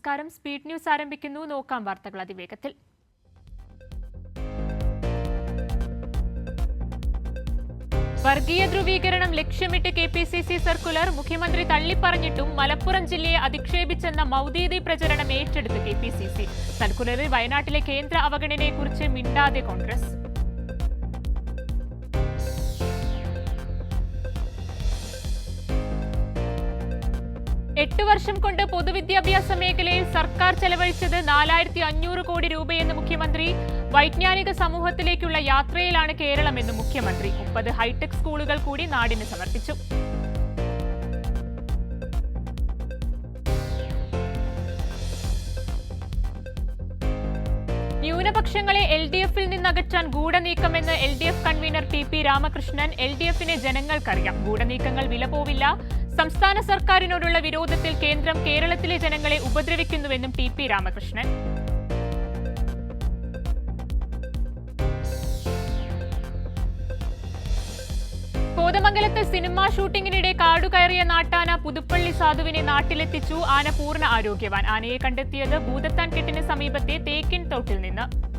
നമസ്കാരം. Speed news ആരംഭിക്കുന്നു. നോക്കാം വാർത്തകൾ അതിവേഗത്തിൽ. വർഗീയ ധ്രുവീകരണം ലക്ഷ്യമിട്ട് K P C C circular മുഖ്യമന്ത്രി തള്ളിപ്പറഞ്ഞിട്ടും മലപ്പുറം ജില്ലയെ അധിക്ഷേപിച്ചെന്ന മൗദീദി പ്രചരണം ഏറ്റെടുത്ത് കെ പി സി സി. സർക്കുലറിൽ വയനാട്ടിലെ കേന്ദ്ര അവഗണനയെക്കുറിച്ച് മിണ്ടാതെ കോൺഗ്രസ്. എട്ട് വർഷം കൊണ്ട് പൊതുവിദ്യാഭ്യാസ മേഖലയിൽ സർക്കാർ ചെലവഴിച്ചത് നാലായിരത്തി അഞ്ഞൂറ് കോടി രൂപയെന്ന് മുഖ്യമന്ത്രി വൈജ്ഞാനിക സമൂഹത്തിലേക്കുള്ള യാത്രയിലാണ് കേരളമെന്ന് മുഖ്യമന്ത്രി. മുപ്പത് ഹൈടെക് സ്കൂളുകൾ കൂടി നാടിന് സമർപ്പിച്ചു. ന്യൂനപക്ഷങ്ങളെ എൽ ഡി എഫിൽ നിന്നകറ്റാൻ ഗൂഢനീക്കമെന്ന് L D F convener T P Ramakrishnan. L D എഫിനെ ജനങ്ങൾക്കറിയാം. ഗൂഢനീക്കങ്ങൾ വില പോവില്ല സംസ്ഥാന സർക്കാരിനോടുള്ള വിരോധത്തിൽ കേന്ദ്രം കേരളത്തിലെ ജനങ്ങളെ ഉപദ്രവിക്കുന്നുവെന്നും ടി പി രാമകൃഷ്ണൻ. കോതമംഗലത്ത് സിനിമാ ഷൂട്ടിങ്ങിനിടെ കാടുകയറിയ നാട്ടാന പുതുപ്പള്ളി സാധുവിനെ നാട്ടിലെത്തിച്ചു. ആന പൂർണ ആരോഗ്യവാൻ. ആനയെ കണ്ടെത്തിയത് ഭൂതത്താൻ കെട്ടിന് സമീപത്തെ തേക്കിൻ തോട്ടിൽ നിന്ന്.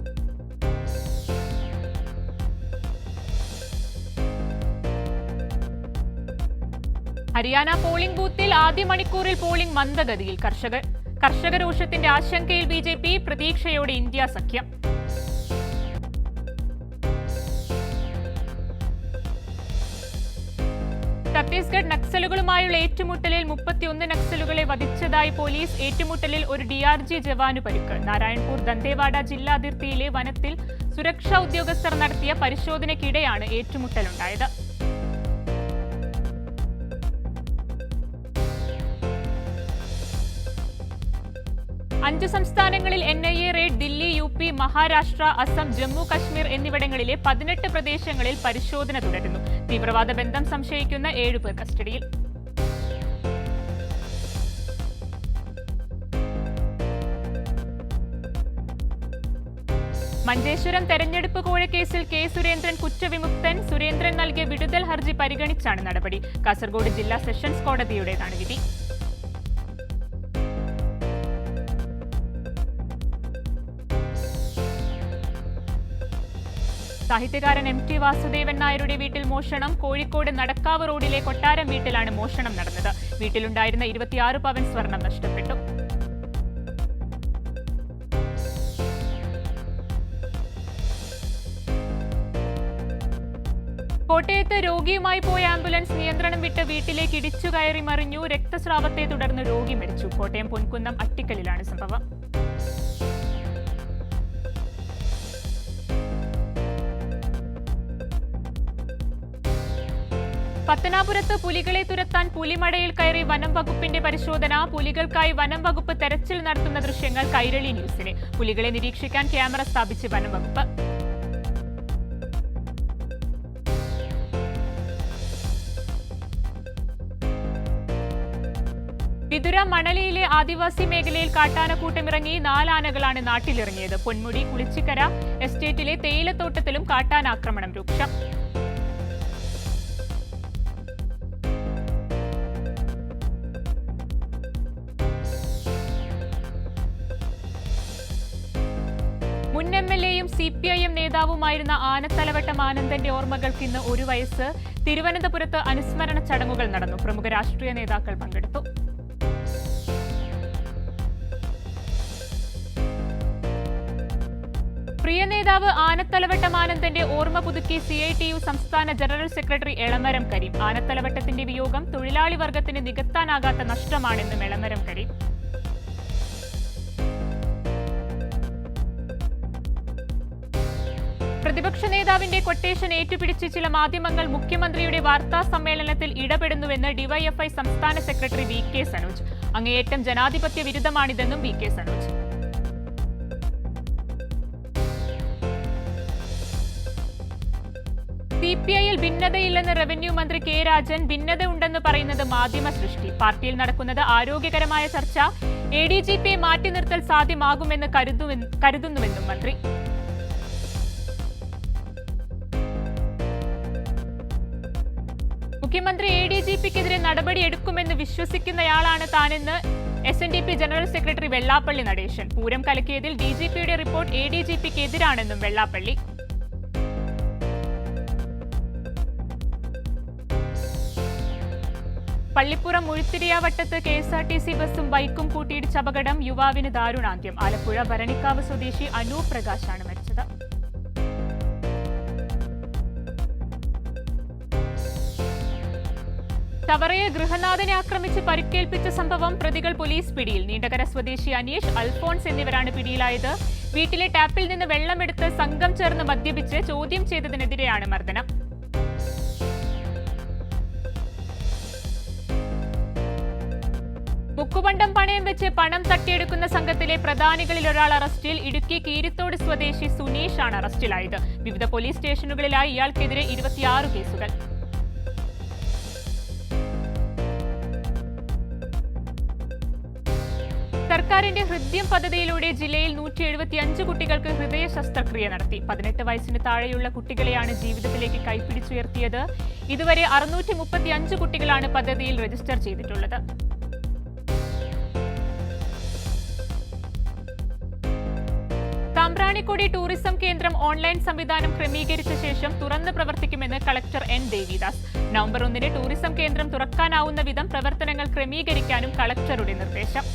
ഹരിയാന പോളിംഗ് ബൂത്തിൽ ആദ്യ മണിക്കൂറിൽ പോളിംഗ് മന്ദഗതിയിൽ. കർഷകർ കർഷകരോഷത്തിന്റെ ആശങ്കയിൽ ബി ജെ പി പ്രതീക്ഷയോടെ ഇന്ത്യ സഖ്യം. ഛത്തീസ്ഗഡ് നക്സലുകളുമായുള്ള ഏറ്റുമുട്ടലിൽ മുപ്പത്തിയൊന്ന് നക്സലുകളെ വധിച്ചതായി പോലീസ്. ഏറ്റുമുട്ടലിൽ ഒരു ഡി ആർ ജി ജവാന് പരുക്ക്. നാരായൺപൂർ ദന്തേവാഡ ജില്ലാ അതിർത്തിയിലെ വനത്തിൽ സുരക്ഷാ ഉദ്യോഗസ്ഥർ നടത്തിയ പരിശോധനയ്ക്കിടെയാണ് ഏറ്റുമുട്ടലുണ്ടായത്. അഞ്ച് സംസ്ഥാനങ്ങളിൽ N I A raid Delhi U P Maharashtra Assam Jammu Kashmir എന്നിവിടങ്ങളിലെ പതിനെട്ട് പ്രദേശങ്ങളിൽ പരിശോധന തുടരുന്നു. തീവ്രവാദ ബന്ധം സംശയിക്കുന്ന ഏഴുപേർ കസ്റ്റഡിയിൽ. മഞ്ചേശ്വരം തെരഞ്ഞെടുപ്പ് കോഴക്കേസിൽ കെ സുരേന്ദ്രൻ കുറ്റവിമുക്തൻ. സുരേന്ദ്രൻ നൽകിയ വിടുതൽ ഹർജി പരിഗണിച്ചാണ് നടപടി. കാസർഗോഡ് ജില്ലാ സെഷൻസ് കോടതിയുടേതാണ് വിധി. സാഹിത്യകാരൻ എം ടി വാസുദേവൻ നായരുടെ വീട്ടിൽ മോഷണം കോഴിക്കോട് നടക്കാവ് റോഡിലെ കൊട്ടാരം വീട്ടിലാണ് മോഷണം നടന്നത്. വീട്ടിലുണ്ടായിരുന്ന ഇരുപത്തിയാറ് പവൻ സ്വർണം നഷ്ടപ്പെട്ടു. കോട്ടയത്ത് രോഗിയുമായി പോയ ആംബുലൻസ് നിയന്ത്രണം വിട്ട് വീട്ടിലേക്ക് ഇടിച്ചു കയറി മറിഞ്ഞു. രക്തസ്രാവത്തെ തുടർന്ന് രോഗി മരിച്ചു. കോട്ടയം പൊൻകുന്നം അട്ടിക്കലിലാണ് സംഭവം. പത്തനാപുരത്ത് പുലികളെ തുരത്താൻ പുലിമടയിൽ കയറി വനം വകുപ്പിന്റെ പരിശോധന പുലികൾക്കായി വനം വകുപ്പ് തെരച്ചിൽ നടത്തുന്ന ദൃശ്യങ്ങൾ കൈരളി ന്യൂസിന്. പുലികളെ നിരീക്ഷിക്കാൻ ക്യാമറ സ്ഥാപിച്ച് വനം വകുപ്പ്. വിതുര മണലിയിലെ ആദിവാസി മേഖലയിൽ കാട്ടാനക്കൂട്ടമിറങ്ങി നാലാനകളാണ് നാട്ടിലിറങ്ങിയത്. പൊന്മുടി കുളിച്ചിക്കര എസ്റ്റേറ്റിലെ തേയിലത്തോട്ടത്തിലും കാട്ടാനാക്രമണം രൂക്ഷം. സി പി ഐ എം നേതാവുമായിരുന്ന ആനത്തലവട്ടം ആനന്ദന്റെ ഓർമ്മകൾക്ക് ഇന്ന് ഒരു വയസ്സ്. തിരുവനന്തപുരത്ത് അനുസ്മരണ ചടങ്ങുകൾ നടന്നു. പ്രമുഖ രാഷ്ട്രീയ നേതാക്കൾ പങ്കെടുത്തു. പ്രിയ നേതാവ് ആനത്തലവട്ടം ആനന്ദന്റെ ഓർമ്മ പുതുക്കി സി ഐ ടി യു സംസ്ഥാന ജനറൽ സെക്രട്ടറി എളമരം കരീം. ആനത്തലവട്ടത്തിന്റെ വിയോഗം തൊഴിലാളി വർഗത്തിന് നികത്താനാകാത്ത നഷ്ടമാണെന്നും എളമരം കരീം. പ്രതിപക്ഷ നേതാവിന്റെ കൊട്ടേഷൻ ഏറ്റുപിടിച്ച് ചില മാധ്യമങ്ങൾ മുഖ്യമന്ത്രിയുടെ വാർത്താ സമ്മേളനത്തിൽ ഇടപെടുന്നുവെന്ന് ഡിവൈഎഫ്ഐ സംസ്ഥാന സെക്രട്ടറി വി കെ സനോജ്. അങ്ങേയറ്റം ജനാധിപത്യ വിരുദ്ധമാണിതെന്നും V K Sanoj. C P ഐയിൽ ഭിന്നതയില്ലെന്ന് റവന്യൂ മന്ത്രി കെ രാജൻ ഭിന്നത ഉണ്ടെന്ന് പറയുന്നത് മാധ്യമ സൃഷ്ടി. പാർട്ടിയിൽ നടക്കുന്നത് ആരോഗ്യകരമായ ചർച്ച. എ ഡി ജി പിയെ മാറ്റി നിർത്തൽ സാധ്യമാകുമെന്ന് കരുതുന്നുവെന്നും മന്ത്രി. മുഖ്യമന്ത്രി എ ഡി ജി പിക്കെതിരെ നടപടിയെടുക്കുമെന്ന് വിശ്വസിക്കുന്നയാളാണ് താനെന്ന് S N D P general secretary Vellappally Natesan. Pooram കലക്കിയതിൽ D G പിയുടെ റിപ്പോർട്ട് എ ഡി ജി പിക്ക് എതിരാണെന്നും Vellappally. Pallippuram മുഴുത്തിരിയാവട്ടത്ത് K S R T C ബസും ബൈക്കും കൂട്ടിയിടിച്ച അപകടം യുവാവിന് ദാരുണാന്ത്യം. ആലപ്പുഴ ഭരണിക്കാവ് സ്വദേശി അനൂപ് പ്രകാശാണ് മരിച്ചത്. ചവറയെ ഗൃഹനാഥനെ ആക്രമിച്ച് പരിക്കേൽപ്പിച്ച സംഭവം പ്രതികൾ പോലീസ് പിടിയിൽ. നീണ്ടകര സ്വദേശി അനീഷ് അൽഫോൺസ് എന്നിവരാണ് പിടിയിലായത്. വീട്ടിലെ ടാപ്പിൽ നിന്ന് വെള്ളമെടുത്ത് സംഘം ചേർന്ന് മദ്യപിച്ച് ചോദ്യം ചെയ്തതിനെതിരെയാണ് മർദ്ദനം. മുക്കുപണ്ടം പണയം വെച്ച് പണം തട്ടിയെടുക്കുന്ന സംഘത്തിലെ പ്രധാനികളിൽ ഒരാൾ അറസ്റ്റിൽ. ഇടുക്കി കീരിത്തോട് സ്വദേശി സുനീഷ് ആണ് അറസ്റ്റിലായത്. വിവിധ പോലീസ് സ്റ്റേഷനുകളിലായി ഇയാൾക്കെതിരെ ഇരുപത്തിയാറ് കേസുകൾ. സർക്കാരിന്റെ ഹൃദ്യം പദ്ധതിയിലൂടെ ജില്ലയിൽ നൂറ്റി എഴുപത്തിയഞ്ച് കുട്ടികൾക്ക് ഹൃദയ ശസ്ത്രക്രിയ നടത്തി. പതിനെട്ട് വയസ്സിന് താഴെയുള്ള കുട്ടികളെയാണ് ജീവിതത്തിലേക്ക് കൈപ്പിടിച്ചുയർത്തിയത് ഇതുവരെ അറുന്നൂറ്റി മുപ്പത്തിയഞ്ച് കുട്ടികളാണ് പദ്ധതിയിൽ രജിസ്റ്റർ ചെയ്തിട്ടുള്ളത്. സാമ്പ്രാണിക്കൊടി ടൂറിസം കേന്ദ്രം ഓൺലൈൻ സംവിധാനം ക്രമീകരിച്ച ശേഷം തുറന്ന് പ്രവർത്തിക്കുമെന്ന് കളക്ടർ എൻ ദേവിദാസ്. നവംബർ ഒന്നിന് ടൂറിസം കേന്ദ്രം തുറക്കാനാവുന്ന വിധം പ്രവർത്തനങ്ങൾ ക്രമീകരിക്കാനും കളക്ടറുടെ നിർദ്ദേശം.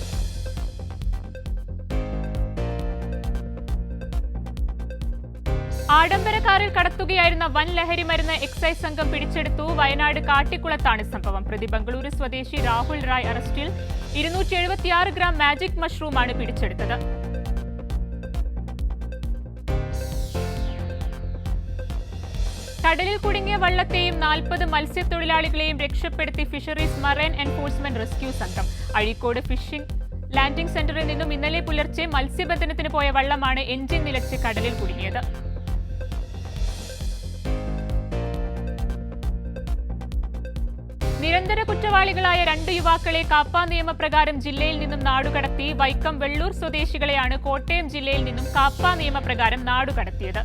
ആഡംബര കാറിൽ കടത്തുകയായിരുന്ന വൻ ലഹരി മരുന്ന് എക്സൈസ് സംഘം പിടിച്ചെടുത്തു. വയനാട് കാട്ടിക്കുളത്താണ് സംഭവം. പ്രതി ബംഗളൂരു സ്വദേശി രാഹുൽ റായ് അറസ്റ്റിൽ ഇരുന്നൂറ്റി എഴുപത്തിയാറ് ഗ്രാം മാജിക് മഷ്റൂമാണ് പിടിച്ചെടുത്തത്. കടലിൽ കുടുങ്ങിയ വള്ളത്തെയും നാൽപ്പത് മത്സ്യത്തൊഴിലാളികളെയും രക്ഷപ്പെടുത്തി ഫിഷറീസ് മറൈൻ എൻഫോഴ്സ്മെന്റ് റെസ്ക്യൂ സംഘം. അഴീക്കോട് ഫിഷിംഗ് ലാൻഡിംഗ് സെന്ററിൽ നിന്നും ഇന്നലെ പുലർച്ചെ മത്സ്യബന്ധനത്തിന് പോയ വള്ളമാണ് എഞ്ചിൻ നിലച്ച് കടലിൽ കുടുങ്ങിയത്. കുറ്റവാളികളായ രണ്ട് യുവാക്കളെ കാപ്പ നിയമപ്രകാരം ജില്ലയിൽ നിന്നും നാടുകടത്തി വൈക്കം വെള്ളൂർ സ്വദേശികളെയാണ് കോട്ടയം ജില്ലയിൽ നിന്നും കാപ്പ നിയമപ്രകാരം നാടുകടത്തിയത്.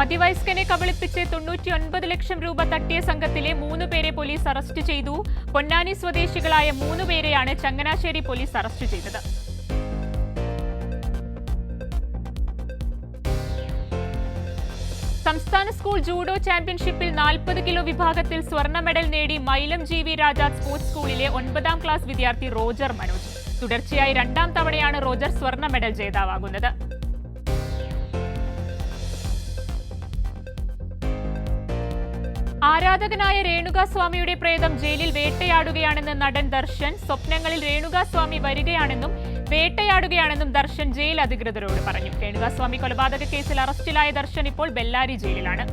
മധ്യവയസ്കനെ കബളിപ്പിച്ച് തൊണ്ണൂറ്റിയൊൻപത് ലക്ഷം രൂപ തട്ടിയ സംഘത്തിലെ മൂന്ന് പേരെ പോലീസ് അറസ്റ്റ് ചെയ്തു. പൊന്നാനി സ്വദേശികളായ മൂന്ന് പേരെയാണ് ചങ്ങനാശ്ശേരി പോലീസ് അറസ്റ്റ് ചെയ്തത്. സംസ്ഥാന സ്കൂൾ ജൂഡോ ചാമ്പ്യൻഷിപ്പിൽ നാൽപ്പത് കിലോ വിഭാഗത്തിൽ സ്വർണ മെഡൽ നേടി Mylom G V Raja sports സ്കൂളിലെ ഒൻപതാം ക്ലാസ് വിദ്യാർത്ഥി റോജർ മനോജ്. തുടർച്ചയായി രണ്ടാം തവണയാണ് റോജർ സ്വർണ മെഡൽ ജേതാവാകുന്നത്. ആരാധകനായ രേണുകാസ്വാമിയുടെ പ്രേതം ജയിലിൽ വേട്ടയാടുകയാണെന്ന് നടൻ ദർശൻ. സ്വപ്നങ്ങളിൽ രേണുകാസ്വാമി വരികയാണെന്നും വേട്ടയാടുകയാണെന്നും ദർശൻ ജയിൽ അധികൃതരോട് പറഞ്ഞു. രേണുകാസ്വാമി കൊലപാതക കേസിൽ അറസ്റ്റിലായ ദർശൻ ഇപ്പോൾ ബെല്ലാരി ജയിലിലാണ്.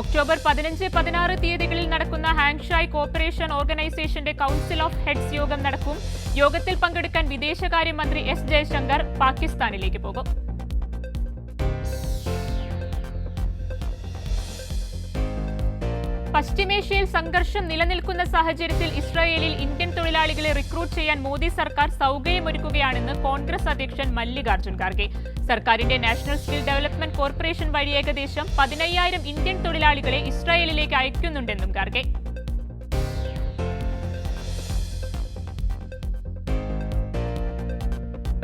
ഒക്ടോബർ പതിനഞ്ച് പതിനാറ് തീയതികളിൽ നടക്കുന്ന ഹാങ്ഷായ് കോപ്പറേഷൻ ഓർഗനൈസേഷന്റെ കൗൺസിൽ ഓഫ് ഹെഡ്സ് യോഗം നടക്കും. യോഗത്തിൽ പങ്കെടുക്കാൻ വിദേശകാര്യമന്ത്രി എസ് ജയശങ്കർ പാകിസ്ഥാനിലേക്ക് പോകും. പശ്ചിമേഷ്യയിൽ സംഘർഷം നിലനിൽക്കുന്ന സാഹചര്യത്തിൽ ഇസ്രായേലിൽ ഇന്ത്യൻ തൊഴിലാളികളെ റിക്രൂട്ട് ചെയ്യാൻ മോദി സർക്കാർ സൗകര്യമൊരുക്കുകയാണെന്ന് കോൺഗ്രസ് അധ്യക്ഷൻ മല്ലികാർജുൻ ഖാർഗെ. സർക്കാരിന്റെ നാഷണൽ സ്കിൽ ഡെവലപ്മെന്റ് കോർപ്പറേഷൻ വഴി ഏകദേശം പതിനയ്യായിരം ഇന്ത്യൻ തൊഴിലാളികളെ ഇസ്രായേലിലേക്ക് അയക്കുന്നുണ്ടെന്നും ഖാർഗെ.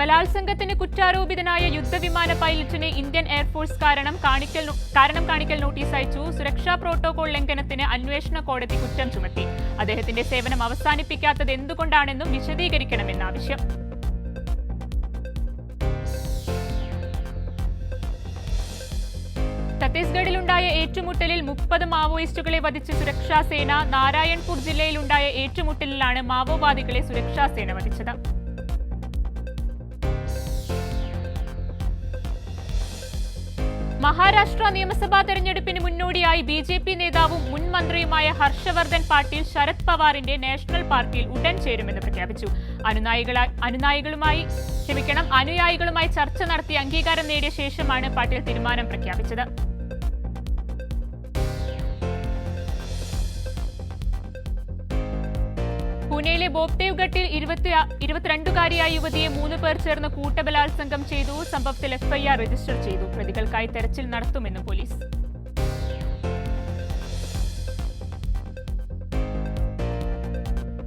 ബലാത്സംഗത്തിന് കുറ്റാരോപിതനായ യുദ്ധവിമാന പൈലറ്റിന് ഇന്ത്യൻ എയർഫോഴ്സ് കാരണം കാണിക്കൽ കാരണം കാണിക്കൽ നോട്ടീസ് അയച്ചു. സുരക്ഷാ പ്രോട്ടോകോൾ ലംഘനത്തിന് അന്വേഷണ കോടതി കുറ്റം ചുമത്തി. അദ്ദേഹത്തിന്റെ സേവനം അവസാനിപ്പിക്കാത്തത് എന്തുകൊണ്ടാണെന്നും വിശദീകരിക്കണമെന്ന് ആവശ്യം. ഛത്തീസ്ഗഡിലുണ്ടായ ഏറ്റുമുട്ടലിൽ മുപ്പത് മാവോയിസ്റ്റുകളെ വധിച്ച് സുരക്ഷാസേന നാരായൺപൂർ ജില്ലയിലുണ്ടായ ഏറ്റുമുട്ടലിലാണ് മാവോവാദികളെ സുരക്ഷാസേന വധിച്ചത്. മഹാരാഷ്ട്ര നിയമസഭാ തെരഞ്ഞെടുപ്പിന് മുന്നോടിയായി ബി ജെ പി നേതാവും മുൻ മന്ത്രിയുമായ ഹർഷവർദ്ധൻ പാട്ടീൽ ശരത് പവാറിന്റെ നാഷണൽ പാർട്ടിയിൽ ഉടൻ ചേരുമെന്ന് പ്രഖ്യാപിച്ചു. അനുനായികള അനുനായികളുമായി ക്ഷമിക്കണം അനുയായികളുമായി ചർച്ച നടത്തി അംഗീകാരം നേടിയ ശേഷമാണ് പാട്ടീൽ തീരുമാനം പ്രഖ്യാപിച്ചത്. പൂനെയിലെ ബോപ്തേവ് ഘട്ടിൽ ഇരുപത്തി ഇരുപത്തിരണ്ടുകാരിയായ യുവതിയെ മൂന്ന് പേർ ചേർന്ന് കൂട്ടബലാത്സംഗം ചെയ്തു. സംഭവത്തിൽ എഫ്ഐആർ രജിസ്റ്റർ ചെയ്തു. പ്രതികൾക്കായി തെരച്ചിൽ നടത്തുമെന്നും പോലീസ്.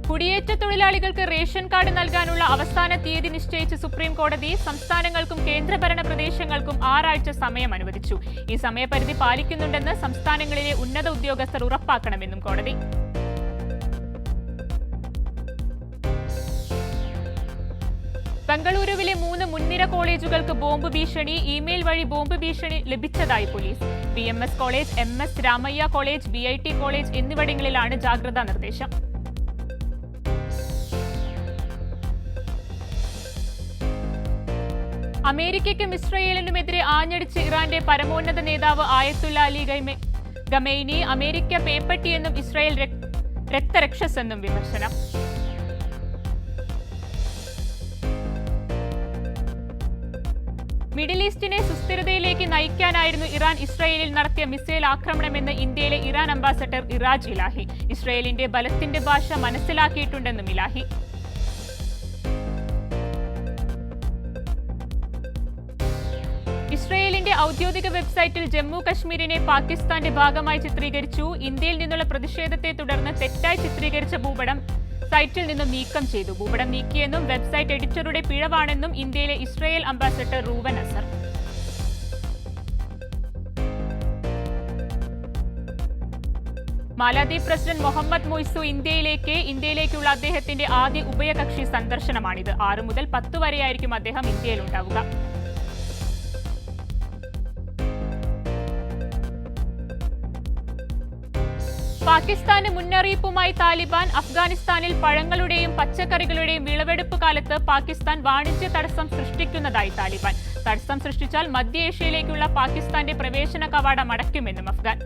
കുടിയേറ്റ തൊഴിലാളികൾക്ക് റേഷൻ കാർഡ് നൽകാനുള്ള അവസാന തീയതി നിശ്ചയിച്ച് സുപ്രീം കോടതി സംസ്ഥാനങ്ങൾക്കും കേന്ദ്രഭരണ പ്രദേശങ്ങൾക്കും ആറാഴ്ച സമയം അനുവദിച്ചു. ഈ സമയപരിധി പാലിക്കുന്നുണ്ടെന്ന് സംസ്ഥാനങ്ങളിലെ ഉന്നത ഉദ്യോഗസ്ഥർ ഉറപ്പാക്കണമെന്നും കോടതി. ബംഗളൂരുവിലെ മൂന്ന് മുൻനിര കോളേജുകൾക്ക് ബോംബ് ഭീഷണി ഇമെയിൽ വഴി ബോംബ് ഭീഷണി ലഭിച്ചതായി police. B M S college M S Ramaiah college B I T college എന്നിവിടങ്ങളിലാണ് ജാഗ്രതാ നിർദ്ദേശം. അമേരിക്കയ്ക്കും ഇസ്രയേലിനുമെതിരെ ആഞ്ഞടിച്ച് ഇറാന്റെ പരമോന്നത നേതാവ് ആയത്തുല്ല അലി ഗൈമെ ഗമൈനി അമേരിക്ക പേപ്പട്ടിയെന്നും ഇസ്രായേൽ രക്- രക്തരക്ഷസെന്നും വിമർശനം. മിഡിൽ ഈസ്റ്റിനെ സുസ്ഥിരതയിലേക്ക് നയിക്കാനായിരുന്നു ഇറാൻ ഇസ്രായേലിൽ നടത്തിയ മിസൈൽ ആക്രമണമെന്ന് ഇന്ത്യയിലെ ഇറാൻ അംബാസഡർ ഇറാജ് ഇലാഹി. ഇസ്രായേലിന്റെ ബലത്തിന്റെ ഭാഷ മനസ്സിലാക്കിയിട്ടുണ്ടെന്നും ഇലാഹി. ഇസ്രയേലിന്റെ ഔദ്യോഗിക വെബ്സൈറ്റിൽ ജമ്മു കശ്മീരിനെ പാകിസ്ഥാന്റെ ഭാഗമായി ചിത്രീകരിച്ചു. ഇന്ത്യയിൽ നിന്നുള്ള പ്രതിഷേധത്തെ തുടർന്ന് തെറ്റായി ചിത്രീകരിച്ച ഭൂപടം സൈറ്റിൽ നിന്നും നീക്കം ചെയ്തു. ഭൂപടം നീക്കിയെന്നും വെബ്സൈറ്റ് എഡിറ്ററുടെ പിഴവാണെന്നും ഇന്ത്യയിലെ ഇസ്രയേൽ അംബാസഡർ റൂവൻ അസർ. മാലാദ്വീപ് പ്രസിഡന്റ് മുഹമ്മദ് മൊയ്സു ഇന്ത്യയിലേക്ക് ഇന്ത്യയിലേക്കുള്ള അദ്ദേഹത്തിന്റെ ആദ്യ ഉഭയകക്ഷി സന്ദർശനമാണിത്. ആറ് മുതൽ പത്ത് വരെയായിരിക്കും അദ്ദേഹം ഇന്ത്യയിൽ പാകിസ്ഥാന് മുന്നറിയിപ്പുമായി താലിബാൻ അഫ്ഗാനിസ്ഥാനിൽ പഴങ്ങളുടെയും പച്ചക്കറികളുടെയും വിളവെടുപ്പ് കാലത്ത് പാകിസ്ഥാൻ വാണിജ്യ തടസ്സം സൃഷ്ടിക്കുന്നതായി താലിബാൻ. തടസ്സം സൃഷ്ടിച്ചാൽ മധ്യ ഏഷ്യയിലേക്കുള്ള പാകിസ്ഥാന്റെ പ്രവേശന കവാടം അടയ്ക്കുമെന്നും അഫ്ഗാൻ.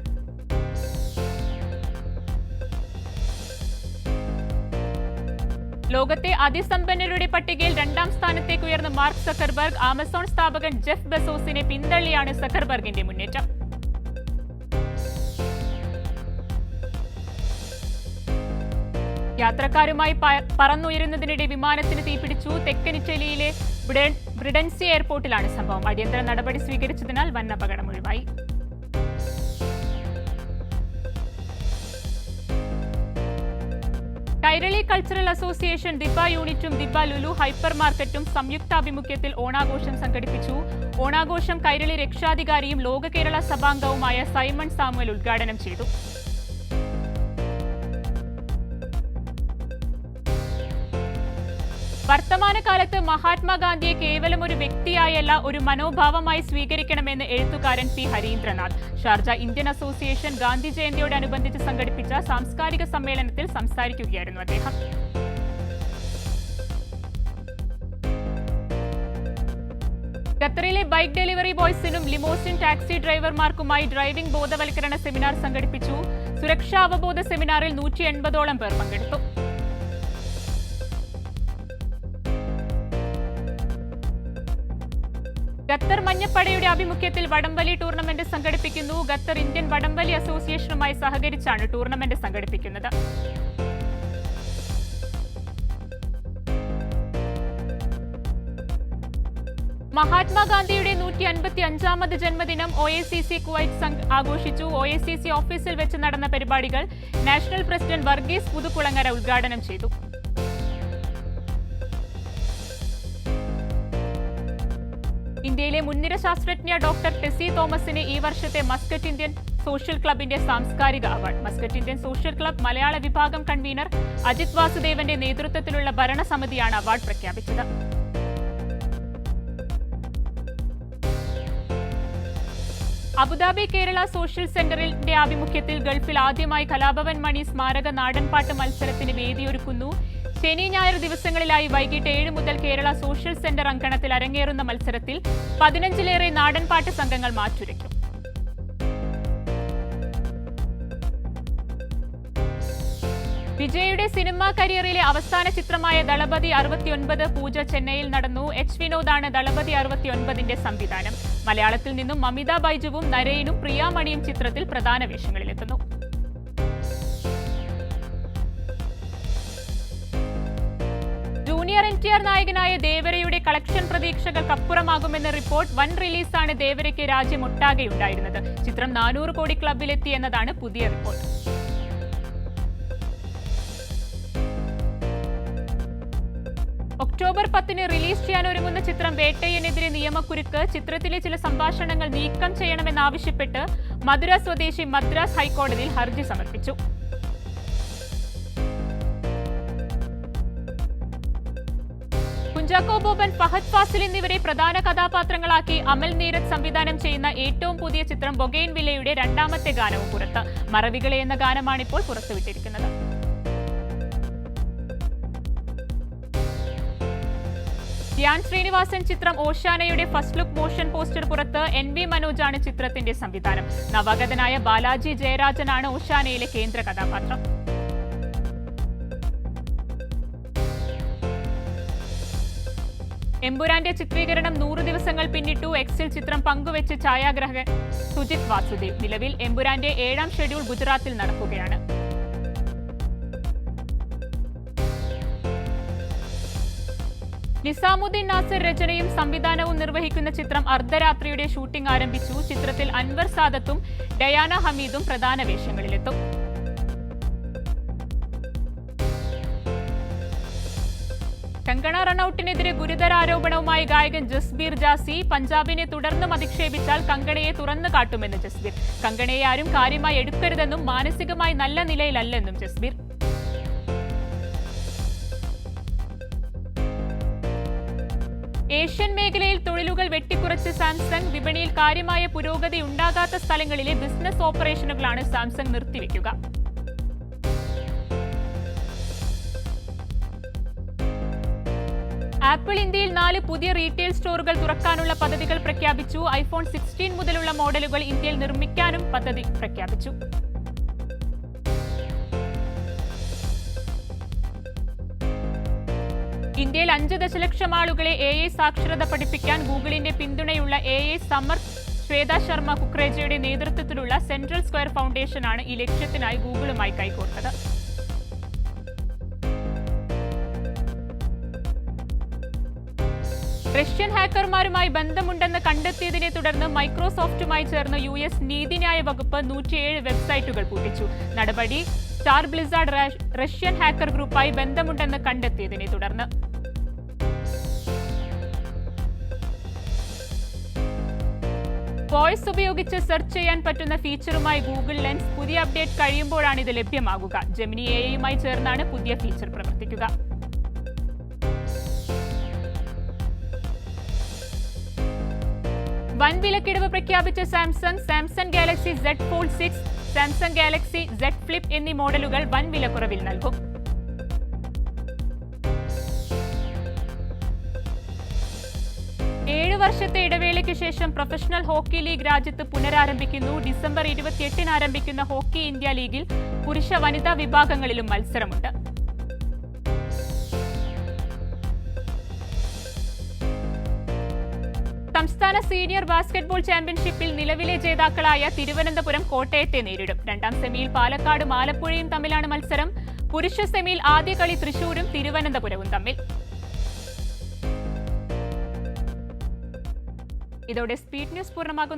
ലോകത്തെ അതിസമ്പന്നരുടെ പട്ടികയിൽ രണ്ടാം സ്ഥാനത്തേക്ക് ഉയർന്ന മാർക്ക് സക്കർബർഗ് ആമസോൺ സ്ഥാപകൻ ജെഫ് ബെസോസിനെ പിന്തള്ളിയാണ് സക്കർബർഗിന്റെ മുന്നേറ്റം. യാത്രക്കാരുമായി പറന്നുയരുന്നതിനിടെ വിമാനത്തിന് തീപിടിച്ചു. തെക്കൻ ഇറ്റലിയിലെ ബ്രിഡൻസി എയർപോർട്ടിലാണ് സംഭവം. അടിയന്തര നടപടി സ്വീകരിച്ചതിനാൽ വൻ അപകടം ഒഴിവായി. കൈരളി കൾച്ചറൽ അസോസിയേഷൻ ദിബ യൂണിറ്റും ദിബ ലുലു ഹൈപ്പർ മാർക്കറ്റും സംയുക്താഭിമുഖ്യത്തിൽ ഓണാഘോഷം സംഘടിപ്പിച്ചു. ഓണാഘോഷം കൈരളി രക്ഷാധികാരിയും ലോക കേരള സഭാംഗവുമായ സൈമൺ സാമുവൽ ഉദ്ഘാടനം ചെയ്തു. വർത്തമാനകാലത്ത് മഹാത്മാഗാന്ധിയെ കേവലം ഒരു വ്യക്തിയായല്ല ഒരു മനോഭാവമായി സ്വീകരിക്കണമെന്ന് എഴുത്തുകാരൻ P. Harindranath. Sharjah Indian association Gandhi ജയന്തിയോടനുബന്ധിച്ച് സംഘടിപ്പിച്ച സാംസ്കാരിക സമ്മേളനത്തിൽ സംസാരിക്കുകയായിരുന്നു അദ്ദേഹം. ഖത്തറിലെ ബൈക്ക് ഡെലിവറി ബോയ്സിനും ലിമോസിൻ ടാക്സി ഡ്രൈവർമാർക്കുമായി ഡ്രൈവിംഗ് ബോധവൽക്കരണ സെമിനാർ സംഘടിപ്പിച്ചു. സുരക്ഷാ അവബോധ സെമിനാറിൽ നൂറ്റി എൺപതോളം പേർ പങ്കെടുത്തു. ഖത്തർ മഞ്ഞപ്പടയുടെ ആഭിമുഖ്യത്തിൽ വടംവലി ടൂർണമെന്റ് സംഘടിപ്പിക്കുന്നു. ഖത്തർ ഇന്ത്യൻ വടംവലി അസോസിയേഷനുമായി സഹകരിച്ചാണ് ടൂർണമെന്റ് സംഘടിപ്പിക്കുന്നത്. മഹാത്മാഗാന്ധിയുടെ നൂറ്റി അൻപത്തി അഞ്ചാമത് ജന്മദിനം O A C C Kuwait Sangh ആഘോഷിച്ചു. ഒ എ സി സി ഓഫീസിൽ വെച്ച് നടന്ന പരിപാടികൾ നാഷണൽ പ്രസിഡന്റ് വർഗീസ് പുതുക്കുളങ്ങര ഉദ്ഘാടനം ചെയ്തു. ഇന്ത്യയിലെ മുൻനിര ശാസ്ത്രജ്ഞ ഡോക്ടർ ടെസി തോമസിന് ഈ വർഷത്തെ മസ്കറ്റ് ഇന്ത്യൻ സോഷ്യൽ ക്ലബിന്റെ സാംസ്കാരിക award. Muscat Indian social club മലയാള വിഭാഗം കൺവീനർ അജിത് വാസുദേവന്റെ നേതൃത്വത്തിലുള്ള ഭരണസമിതിയാണ് അവാർഡ് പ്രഖ്യാപിച്ചത്. അബുദാബി കേരള സോഷ്യൽ സെന്ററിന്റെ ആഭിമുഖ്യത്തിൽ ഗൾഫിൽ ആദ്യമായി കലാഭവൻ മണി സ്മാരക നാടൻപാട്ട് മത്സരത്തിന് വേദിയൊരുക്കുന്നു. ശനി ഞായർ ദിവസങ്ങളിലായി വൈകിട്ട് ഏഴ് മുതൽ കേരള സോഷ്യൽ സെന്റർ അങ്കണത്തിൽ അരങ്ങേറുന്ന മത്സരത്തിൽ പതിനഞ്ചിലേറെ നാടൻപാട്ട് സംഘങ്ങൾ മാറ്റുരയ്ക്കും. വിജയുടെ സിനിമാ കരിയറിലെ അവസാന ചിത്രമായ ദളപതി അറുപത്തിയൊൻപത് പൂജ ചെന്നൈയിൽ നടന്നു. എച്ച് വിനോദാണ് ദളപതി അറുപത്തിയൊൻപതിന്റെ സംവിധാനം. മലയാളത്തിൽ നിന്നും മമിത ബൈജുവും നരയനും പ്രിയാമണിയും ചിത്രത്തിൽ പ്രധാന വേഷങ്ങളിലെത്തുന്നു. ജൂനിയർ എൻ ടി ആർ നായകനായ ദേവരയുടെ കളക്ഷൻ പ്രതീക്ഷകൾക്കപ്പുറമാകുമെന്ന റിപ്പോർട്ട് വൻ റിലീസാണ് ദേവരയ്ക്ക് രാജ്യമൊട്ടാകെ ഉണ്ടായിരുന്നത്. ചിത്രം നാനൂറ് കോടി ക്ലബിലെത്തി എന്നതാണ് പുതിയ റിപ്പോർട്ട്. ഒക്ടോബർ പത്തിന് റിലീസ് ചെയ്യാൻ ഒരുങ്ങുന്ന ചിത്രം വേട്ടയ്യനെതിരെ നിയമക്കുരുക്ക് ചിത്രത്തിലെ ചില സംഭാഷണങ്ങൾ നീക്കം ചെയ്യണമെന്നാവശ്യപ്പെട്ട് മധുര സ്വദേശി മദ്രാസ് ഹൈക്കോടതിയിൽ ഹർജി സമർപ്പിച്ചു. കുഞ്ചാക്കോ ഒബൻ ഫഹദ് ഫാസിൽ എന്നിവരെ പ്രധാന കഥാപാത്രങ്ങളാക്കി അമൽ നീരജ് സംവിധാനം ചെയ്യുന്ന ഏറ്റവും പുതിയ ചിത്രം ബൊഗെയിൻ വില്ലയുടെ രണ്ടാമത്തെ ഗാനവും പുറത്ത്. മറവികളെ എന്ന ഗാനമാണ് ഇപ്പോൾ പുറത്തുവിട്ടിരിക്കുന്നത്. ധ്യാൻ ശ്രീനിവാസൻ ചിത്രം ഓഷാനയുടെ ഫസ്റ്റ് ലുക്ക് മോഷൻ പോസ്റ്റർ പുറത്ത് എൻ വി മനോജാണ് ചിത്രത്തിന്റെ സംവിധാനം. നവാഗതനായ ബാലാജി ജയരാജനാണ് ഓഷാനയിലെ കേന്ദ്ര കഥാപാത്രം. എമ്പുരാന്റെ ചിത്രീകരണം നൂറ് ദിവസങ്ങൾ പിന്നിട്ടു എക്സിൽ ചിത്രം പങ്കുവെച്ച് ഛായാഗ്രഹകൻ സുജിത് വാസുദേവ്. നിലവിൽ എമ്പുരാന്റെ ഏഴാം ഷെഡ്യൂൾ ഗുജറാത്തിൽ നടക്കുകയാണ്. നിസാമുദ്ദീൻ നാസർ രചനയും സംവിധാനവും നിർവഹിക്കുന്ന ചിത്രം അർദ്ധരാത്രിയുടെ ഷൂട്ടിംഗ് ആരംഭിച്ചു. ചിത്രത്തിൽ അൻവർ സാദത്തും ഡയാന ഹമീദും പ്രധാന വേഷങ്ങളിലെത്തും. കങ്കണ റണൌട്ടിനെതിരെ ഗുരുതര ആരോപണവുമായി ഗായകൻ ജസ്ബീർ ജാസി പഞ്ചാബിനെ തുടർന്നും അധിക്ഷേപിച്ചാൽ കങ്കണയെ തുറന്നു കാട്ടുമെന്ന് ജസ്ബീർ. കങ്കണയെ ആരും കാര്യമായി എടുക്കരുതെന്നും മാനസികമായി നല്ല നിലയിലല്ലെന്നും ജസ്ബീർ. ഏഷ്യൻ മേഖലയിൽ തൊഴിലുകൾ വെട്ടിക്കുറച്ച് സാംസങ് വിപണിയിൽ കാര്യമായ പുരോഗതി ഉണ്ടാകാത്ത സ്ഥലങ്ങളിലെ ബിസിനസ് ഓപ്പറേഷനുകളാണ് സാംസങ് നിർത്തിവെക്കുക ആപ്പിൾ ഇന്ത്യയിൽ നാല് പുതിയ റീറ്റെയിൽ സ്റ്റോറുകൾ തുറക്കാനുള്ള പദ്ധതികൾ പ്രഖ്യാപിച്ചു. ഐഫോൺ സിക്സ്റ്റീൻ മുതലുള്ള മോഡലുകൾ ഇന്ത്യയിൽ നിർമ്മിക്കാനും പദ്ധതി പ്രഖ്യാപിച്ചു. ഇന്ത്യയിൽ അഞ്ച് ദശലക്ഷം ആളുകളെ എ ഐ സാക്ഷരത പഠിപ്പിക്കാൻ ഗൂഗിളിന്റെ പിന്തുണയുള്ള A I summer Shweta Sharma കുക്രേജയുടെ നേതൃത്വത്തിലുള്ള സെൻട്രൽ സ്ക്വയർ ഫൗണ്ടേഷനാണ് ഈ ലക്ഷ്യത്തിനായി ഗൂഗിളുമായി കൈകോർത്തത്. റഷ്യൻ ഹാക്കർമാരുമായി ബന്ധമുണ്ടെന്ന് കണ്ടെത്തിയതിനെ തുടർന്ന് മൈക്രോസോഫ്റ്റുമായി ചേർന്ന് യു എസ് നീതിന്യായ വകുപ്പ് നൂറ്റിയേഴ് വെബ്സൈറ്റുകൾ പൂട്ടിച്ചു. നടപടി സ്റ്റാർ ബ്ലിസാർഡ് റഷ്യൻ ഹാക്കർ ഗ്രൂപ്പായി ബന്ധമുണ്ടെന്ന് കണ്ടെത്തിയതിനെ തുടർന്ന്. വോയിസ് ഉപയോഗിച്ച് സെർച്ച് ചെയ്യാൻ പറ്റുന്ന ഫീച്ചറുമായി ഗൂഗിൾ ലെൻസ് പുതിയ അപ്ഡേറ്റ് കഴിയുമ്പോഴാണ് ഇത് ലഭ്യമാകുക. ജെമിനി എയുമായി ചേർന്നാണ് പുതിയ ഫീച്ചർ പ്രവർത്തിക്കുക. വൻ വിലക്കിടിവ് പ്രഖ്യാപിച്ച Samsung Samsung Galaxy Z fold six Samsung Galaxy Z flip എന്നീ മോഡലുകൾ വൻ വിലക്കുറവിൽ നൽകും. ഏഴ് വർഷത്തെ ഇടവേളയ്ക്ക് ശേഷം പ്രൊഫഷണൽ ഹോക്കി ലീഗ് രാജ്യത്ത് പുനരാരംഭിക്കുന്നു. ഡിസംബർ ഇരുപത്തിയെട്ടിന് ആരംഭിക്കുന്ന ഹോക്കി ഇന്ത്യ ലീഗിൽ പുരുഷ വനിതാ വിഭാഗങ്ങളിലും മത്സരമുണ്ട്. സീനിയർ ബാസ്കറ്റ്ബോൾ ചാമ്പ്യൻഷിപ്പിൽ നിലവിലെ ജേതാക്കളായ തിരുവനന്തപുരം കോട്ടയത്തെ നേരിടും. രണ്ടാം സെമിയിൽ പാലക്കാടും ആലപ്പുഴയും തമ്മിലാണ് മത്സരം. പുരുഷ സെമിയിൽ ആദ്യ കളി തൃശൂരും തിരുവനന്തപുരവും തമ്മിൽ. ഇതോടെ സ്പീഡ് ന്യൂസ് പൂർണമാകുന്നു.